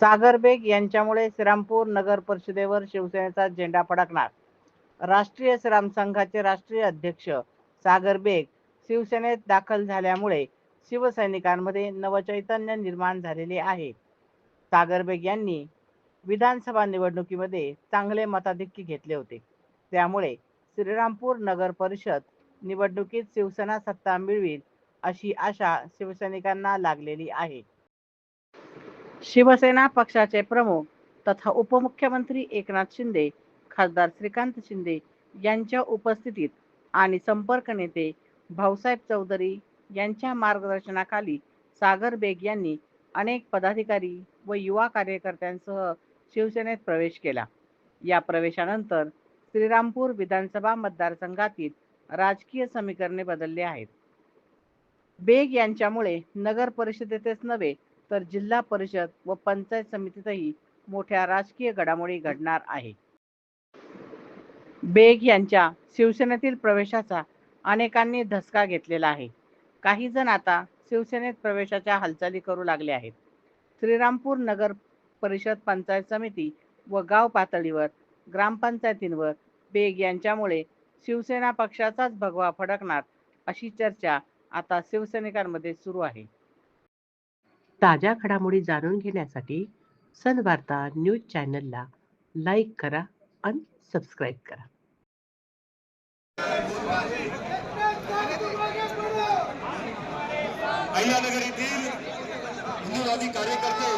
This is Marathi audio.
सागर बेग यांच्यामुळे श्रीरामपूर नगर परिषदेवर शिवसेनेचा झेंडा फडकणार. राष्ट्रीय श्रम संघाचे राष्ट्रीय अध्यक्ष सागर बेग शिवसेनेत दाखल झाल्यामुळे शिवसैनिकांमध्ये नवचैतन्य निर्माण झालेले आहे. सागर बेग यांनी विधानसभा निवडणुकीमध्ये चांगले मताधिक्य घेतले होते. त्यामुळे श्रीरामपूर नगर परिषद निवडणुकीत शिवसेना सत्ता मिळवील अशी आशा शिवसैनिकांना लागलेली आहे. शिवसेना पक्षाचे प्रमुख तथा उपमुख्यमंत्री एकनाथ शिंदे खासदार श्रीकांत शिंदे यांच्या उपस्थितीत आणि संपर्क नेते भाऊसाहेब चौधरी यांच्या मार्गदर्शनाखाली सागर बेग यांनी अनेक पदाधिकारी व युवा कार्यकर्त्यांसह शिवसेनेत प्रवेश केला. या प्रवेशानंतर श्रीरामपूर विधानसभा मतदारसंघातील राजकीय समीकरणे बदलली आहेत. बेग यांच्यामुळे नगर परिषदेतच नव्हे तर जिल्हा परिषद व पंचायत समितीतही मोठ्या राजकीय घडामोडी घडणार आहे. बेग यांच्या शिवसेनेतील प्रवेशाचा अनेकांनी धसका घेतलेला आहे. काही जण आता शिवसेनेत प्रवेशाच्या हालचाली करू लागले आहेत. श्रीरामपूर नगर परिषद पंचायत समिती व गाव पातळीवर ग्रामपंचायतींवर बेग यांच्यामुळे शिवसेना पक्षाचाच भगवा फडकणार अशी चर्चा आता शिवसैनिकांमध्ये सुरू आहे. ताज्या घडामोडी जाणून घेण्यासाठी सनवार्ता न्यूज चॅनलला लाईक करा आणि सबस्क्राईब करा. अहिल्यानगर येथील हिंदूवादी कार्यकर्ते